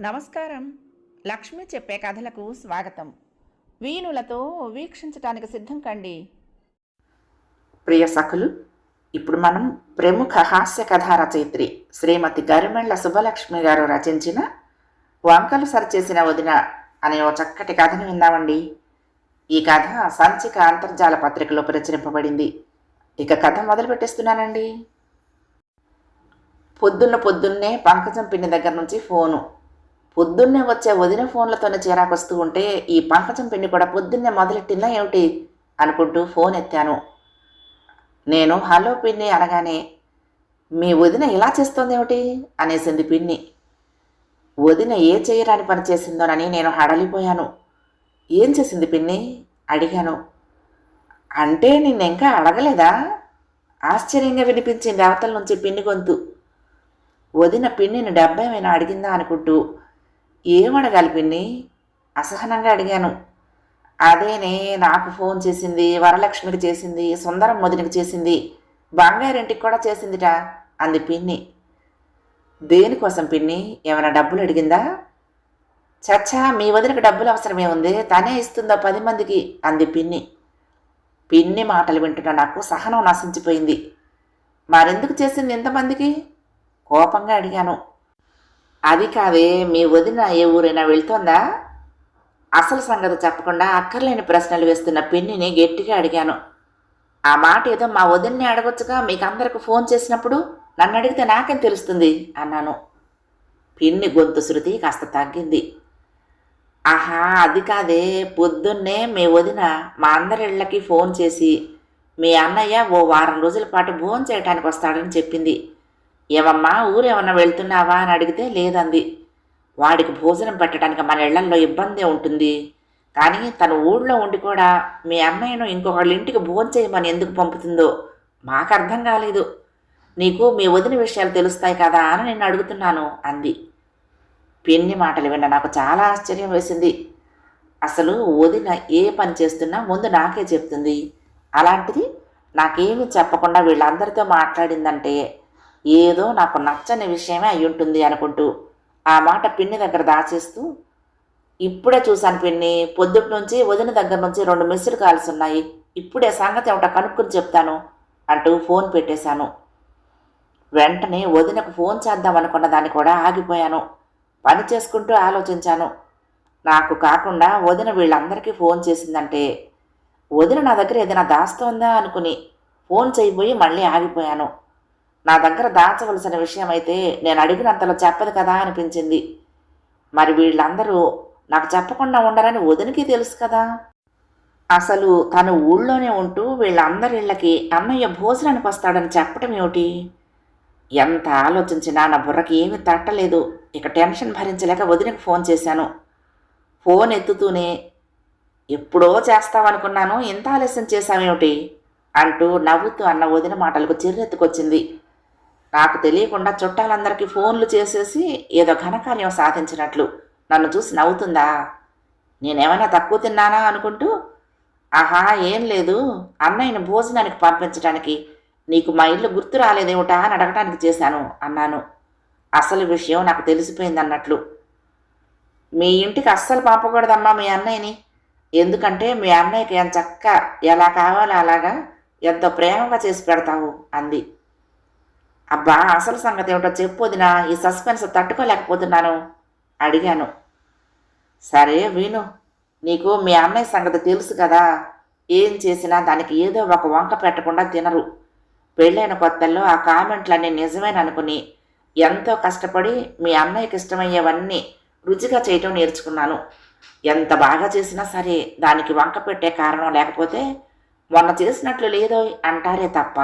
నమస్కారం. లక్ష్మి చెప్పే కథలకు స్వాగతం. వీణులతో వీక్షించటానికి సిద్ధం కండి. ప్రియ సఖులు ఇప్పుడు మనం ప్రముఖ హాస్య కథా రచయిత్రి శ్రీమతి గరిమెళ్ళ శుభలక్ష్మి గారు రచించిన వంకలు సరిచేసిన వదిన అనే ఓ చక్కటి కథను విందామండి. ఈ కథ సంచిక అంతర్జాల పత్రికలో ప్రచురింపబడింది. ఇక కథ మొదలు పెట్టేస్తున్నానండి. పొద్దున్న పొద్దున్నే పంకజం పిన్ని దగ్గర నుంచి ఫోను పొద్దున్నే వచ్చే వదిన ఫోన్లతోనే చిరాకొస్తూ ఉంటే ఈ పంకజం పిన్ని కూడా పొద్దున్నే మొదలెట్టిందా ఏమిటి? అనుకుంటూ ఫోన్ ఎత్తాను. నేను హలో పిన్ని అనగానే మీ వదిన ఇలా చేస్తోందేమిటి? అనేసింది పిన్ని. వదిన ఏ చేయరాని పని చేసిందోనని నేను హడలిపోయాను. ఏం చేసింది పిన్ని? అడిగాను. అంటే నిన్నెంకా అడగలేదా? ఆశ్చర్యంగా వినిపించింది అవతల నుంచి పిన్ని గొంతు. వదిన పిన్నిని డెబ్బైమైనా అడిగిందా? అనుకుంటూ ఏమడగాలి పిన్ని? అసహనంగా అడిగాను. అదేనే నాకు ఫోన్ చేసింది వరలక్ష్మికి చేసింది సుందరం మొదటికి చేసింది బంగారింటికి కూడా చేసిందిట అంది పిన్ని. దేనికోసం పిన్ని? ఏమైనా డబ్బులు అడిగిందా? చచ్చా మీ వదినకి డబ్బులు అవసరమే ఉంది తనే ఇస్తుందా పది మందికి? అంది పిన్ని. పిన్ని మాటలు వింటున్న నాకు సహనం నశించిపోయింది. మరెందుకు చేసింది ఎంతమందికి కోపంగా అడిగాను. అది కాదే మీ వదిన ఏ ఊరైనా వెళ్తోందా? అసలు సంగతి చెప్పకుండా అక్కర్లేని ప్రశ్నలు వేస్తున్న పిన్నిని గట్టిగా అడిగాను. ఆ మాట ఏదో మా వదిన్ని అడగొచ్చుగా మీకు అందరికి ఫోన్ చేసినప్పుడు? నన్ను అడిగితే నాకేం తెలుస్తుంది? అన్నాను. పిన్ని గొంతు శృతి కాస్త తగ్గింది. ఆహా అది కాదే పొద్దున్నే మీ వదిన మా అందరిళ్ళకి ఫోన్ చేసి మీ అన్నయ్య ఓ వారం రోజుల పాటు భోజనం చేయటానికి వస్తాడని చెప్పింది. ఏమమ్మా ఊరేమన్నా వెళ్తున్నావా? అని అడిగితే లేదంది. వాడికి భోజనం పెట్టడానికి మన ఇళ్ళల్లో ఇబ్బంది ఉంటుంది. కానీ తను ఊళ్ళో ఉండి కూడా మీ అన్నయ్యను ఇంకొకళ్ళ ఇంటికి భోజనం ఎందుకు పంపుతుందో మాకు అర్థం కాలేదు. నీకు మీ వదిన విషయాలు తెలుస్తాయి కదా అని నేను అడుగుతున్నాను అంది. పిన్ని మాటలు విన్న నాకు చాలా ఆశ్చర్యం వేసింది. అసలు వదిన ఏ పని చేస్తున్నా ముందు నాకే చెప్తుంది. అలాంటిది నాకేమీ చెప్పకుండా వీళ్ళందరితో మాట్లాడిందంటే ఏదో నాకు నచ్చని విషయమే అయి ఉంటుంది అనుకుంటూ ఆ మాట పిన్ని దగ్గర దాచేస్తూ ఇప్పుడే చూశాను పిన్ని పొద్దుటి నుంచి వదిన దగ్గర నుంచి రెండు మిస్డ్ కాల్స్ ఉన్నాయి ఇప్పుడే సంగతి ఏమిటో కనుక్కుని చెప్తాను అంటూ ఫోన్ పెట్టేశాను. వెంటనే వదినకు ఫోన్ చేద్దాం అనుకున్న దాన్ని కూడా ఆగిపోయాను. పని చేసుకుంటూ ఆలోచించాను. నాకు కాకుండా వదిన వీళ్ళందరికీ ఫోన్ చేసిందంటే వదిన నా దగ్గర ఏదైనా దాస్తోందా అనుకుని ఫోన్ చేయబోయి మళ్ళీ ఆగిపోయాను. నా దగ్గర దాచవలసిన విషయం అయితే నేను అడిగినంతలో చెప్పదు కదా అనిపించింది. మరి వీళ్ళందరూ నాకు చెప్పకుండా ఉండరని వదినకి తెలుసు కదా. అసలు తను ఊళ్ళోనే ఉంటూ వీళ్ళందరి ఇళ్ళకి అన్నయ్య భోజనానికి వస్తాడని చెప్పడం ఏమిటి? ఎంత ఆలోచించినా నా బుర్రకి ఏమీ తట్టలేదు. ఇక టెన్షన్ భరించలేక వదినకి ఫోన్ చేశాను. ఫోన్ ఎత్తుతూనే ఎప్పుడో చేస్తావనుకున్నాను ఇంత ఆలస్యం చేశామేమిటి అంటూ నవ్వుతూ అన్న వదిన మాటలకు చిర్రెత్తుకొచ్చింది. నాకు తెలియకుండా చుట్టాలందరికీ ఫోన్లు చేసేసి ఏదో ఘనకార్యం సాధించినట్లు నన్ను చూసి నవ్వుతుందా? నేనేమైనా తక్కువ తిన్నానా అనుకుంటూ ఆహా ఏం లేదు. అన్నయ్యని భోజనానికి పంపించడానికి నీకు మా ఇల్లు గుర్తు రాలేదేమిటా అని అడగడానికి చేశాను అన్నాను. అసలు విషయం నాకు తెలిసిపోయింది అన్నట్లు మీ ఇంటికి అస్సలు పంపకూడదమ్మా మీ అన్నయ్యని. ఎందుకంటే మీ అన్నయ్యకి ఎంత చక్క ఎలా కావాలో అలాగా ఎంతో ప్రేమగా చేసి పెడతావు అంది. అబ్బా అసలు సంగతి ఏమిటో చెప్పొదినా ఈ సస్పెన్స్ తట్టుకోలేకపోతున్నాను అడిగాను. సరే విను నీకు మీ అన్నయ్య సంగతి తెలుసు కదా ఏం చేసినా దానికి ఏదో ఒక వంక పెట్టకుండా తినరు. పెళ్ళైన కొత్తల్లో ఆ కామెంట్లన్నీ నిజమేననుకుని ఎంతో కష్టపడి మీ అన్నయ్యకి ఇష్టమయ్యేవన్నీ రుచిగా చేయటం నేర్చుకున్నాను. ఎంత బాగా చేసినా సరే దానికి వంక పెట్టే కారణం లేకపోతే మొన్న చేసినట్లు లేదో అంటారే తప్ప.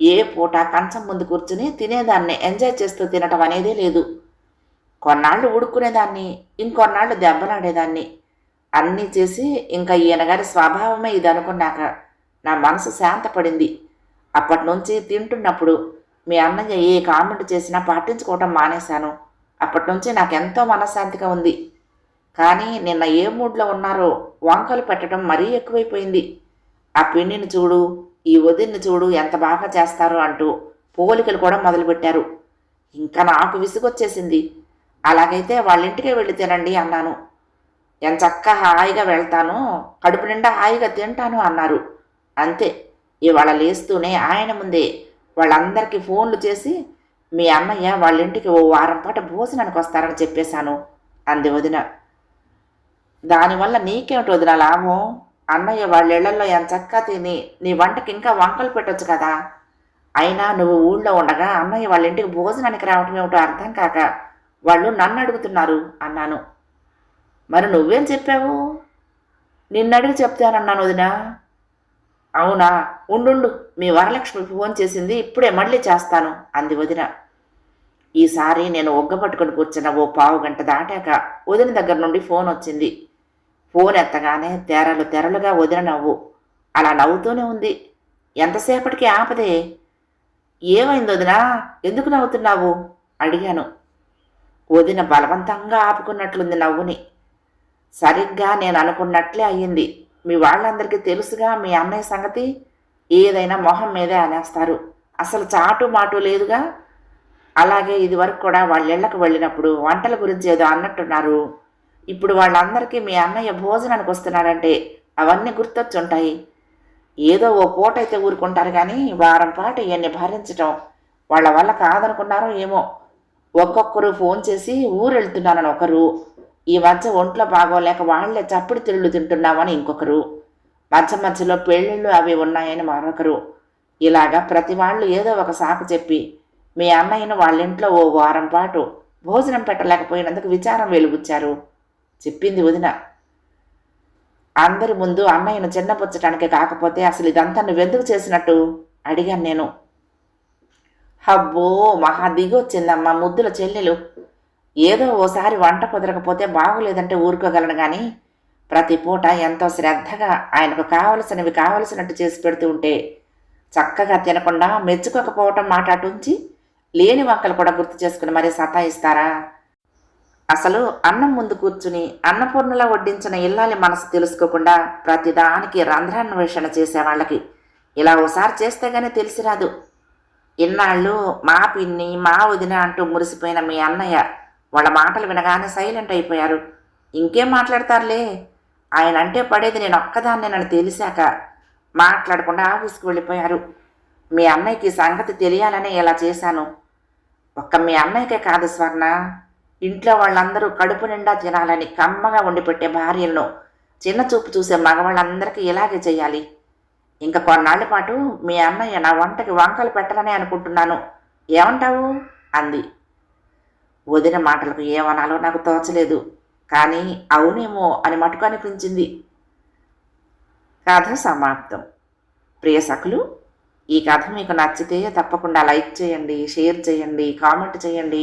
ఏ పూట కంచం ముందు కూర్చుని తినేదాన్ని ఎంజాయ్ చేస్తూ తినటం అనేదే లేదు. కొన్నాళ్ళు ఉడుక్కునేదాన్ని ఇంకొన్నాళ్ళు దెబ్బలాడేదాన్ని. అన్నీ చేసి ఇంకా ఈయనగారి స్వభావమే ఇది అనుకున్నాక నా మనసు శాంతపడింది. అప్పటి నుంచి తింటున్నప్పుడు మీ అన్నయ్య ఏ కామెంట్ చేసినా పాటించుకోవటం మానేశాను. అప్పటి నుంచి నాకు ఎంతో మనశ్శాంతిగా ఉంది. కానీ నిన్న ఏ మూడ్లో ఉన్నారో వంకలు పెట్టడం మరీ ఎక్కువైపోయింది. ఆ పిన్నిని చూడు ఈ వదిన్ని చూడు ఎంత బాగా చేస్తారో అంటూ పోలికలు కూడా మొదలుపెట్టారు. ఇంకా నాకు విసుగొచ్చేసింది. అలాగైతే వాళ్ళింటికే వెళ్ళి తినండి అన్నాను. ఎంచక్క హాయిగా వెళ్తాను కడుపు నిండా హాయిగా తింటాను అన్నారు. అంతే ఇవాళ లేస్తూనే ఆయన ముందే వాళ్ళందరికీ ఫోన్లు చేసి మీ అన్నయ్య వాళ్ళింటికి ఓ వారం పాటు భోజనానికి వస్తారని చెప్పేశాను అంది వదిన. దానివల్ల నీకేమిటి వదిన లాభం? అన్నయ్య వాళ్ళ ఎంత చక్కా తిని నీ వంటకి ఇంకా వంకలు పెట్టొచ్చు కదా? అయినా నువ్వు ఊళ్ళో ఉండగా అన్నయ్య వాళ్ళ ఇంటికి భోజనానికి రావటం ఏమిటో అర్థం కాక వాళ్ళు నన్ను అడుగుతున్నారు అన్నాను. మరి నువ్వేం చెప్పావు? నిన్నడిగి చెప్తానన్నాను వదిన. అవునా? ఉండుండు. మీ వరలక్ష్మి ఫోన్ చేసింది ఇప్పుడే మళ్ళీ చేస్తాను అంది వదిన. ఈసారి నేను ఒగ్గపట్టుకొని కూర్చున్న ఓ పావు గంట దాటాక వదిన దగ్గర నుండి ఫోన్ వచ్చింది. ఫోన్ ఎత్తగానే తెరలు తెరలుగా వదిన నవ్వు. అలా నవ్వుతూనే ఉంది. ఎంతసేపటికి ఆపదే? ఏమైంది వదినా? ఎందుకు నవ్వుతున్నావు? అడిగాను. వదిన బలవంతంగా ఆపుకున్నట్లుంది నవ్వుని. సరిగ్గా నేను అనుకున్నట్లే అయ్యింది. మీ వాళ్ళందరికీ తెలుసుగా మీ అన్నయ్య సంగతి? ఏదైనా మొహం మీదే అనేస్తారు. అసలు చాటు మాటు లేదుగా? అలాగే ఇదివరకు కూడా వాళ్ళ ఇళ్ళకు వెళ్ళినప్పుడు వంటల గురించి ఏదో అన్నట్టున్నారు. ఇప్పుడు వాళ్ళందరికీ మీ అన్నయ్య భోజనానికి వస్తున్నాడంటే అవన్నీ గుర్తొచ్చుంటాయి. ఏదో ఓ పూట అయితే ఊరుకుంటారు కానీ వారం పాటు ఇవన్నీ భరించటం వాళ్ళ వల్ల కాదనుకున్నారో ఏమో. ఒక్కొక్కరు ఫోన్ చేసి ఊరు వెళ్తున్నానని ఒకరు. ఈ మధ్య ఒంట్లో బాగోలేక వాళ్ళే చప్పుడు తిళ్ళు తింటున్నామని ఇంకొకరు. మధ్య మధ్యలో పెళ్ళిళ్ళు అవి ఉన్నాయని మరొకరు. ఇలాగా ప్రతి వాళ్ళు ఏదో ఒక సాకు చెప్పి మీ అన్నయ్యను వాళ్ళ ఇంట్లో ఓ వారం పాటు భోజనం పెట్టలేకపోయినందుకు విచారం వెలుగుచ్చారు. చెప్పింది వదిన. అందరి ముందు అన్నయ్యను చిన్నపుచ్చటానికి కాకపోతే అసలు ఇదంతా నువ్వెందుకు చేసినట్టు? అడిగాను నేను. హబ్బో మహా దిగొచ్చిందమ్మా ముద్దుల చెల్లెలు. ఏదో ఓసారి వంట కుదరకపోతే బాగోలేదంటే ఊరుకోగలను కానీ ప్రతి పూట ఎంతో శ్రద్ధగా ఆయనకు కావలసినవి కావలసినట్టు చేసి పెడుతూ ఉంటే చక్కగా తినకుండా మెచ్చుకోకపోవటం మాట అటుంచి లేని వంకలు కూడా గుర్తు చేసుకుని మరీ సతాయిస్తారా? అసలు అన్నం ముందు కూర్చుని అన్నపూర్ణలా వడ్డించిన ఇల్లాలి మనసు తెలుసుకోకుండా ప్రతిదానికి రంధ్రాన్వేషణ చేసే వాళ్ళకి ఇలా ఓసారి చేస్తే గానీ తెలిసి రాదు ఇన్నాళ్ళు మా పిన్ని మా వదిన అంటూ మురిసిపోయిన మీ అన్నయ్య వాళ్ళ మాటలు వినగానే సైలెంట్ అయిపోయారు. ఇంకేం మాట్లాడతారులే? ఆయన అంటే పడేది నేను ఒక్కదాన్నే నన్ను తెలిసాక మాట్లాడకుండా ఆఫీస్కి వెళ్ళిపోయారు. మీ అన్నయ్యకి సంగతి తెలియాలని ఇలా చేశాను. ఒక్క మీ అన్నయ్యకే కాదు స్వర్ణ. ఇంట్లో వాళ్ళందరూ కడుపు నిండా తినాలని కమ్మగా వండిపెట్టే భార్యలను చిన్న చూపు చూసే మగవాళ్ళందరికీ ఇలాగే చేయాలి. ఇంకా కొన్నాళ్ళ పాటు మీ అన్నయ్య నా వంటకి వంకలు పెట్టాలని అనుకుంటున్నాను. ఏమంటావు? అంది. వదిన మాటలకు ఏమనాలో నాకు తోచలేదు కానీ అవునేమో అని మటుకు అనిపించింది. కథ సమాప్తం. ప్రియ సఖులు ఈ కథ మీకు నచ్చితే తప్పకుండా లైక్ చేయండి షేర్ చేయండి కామెంట్ చేయండి.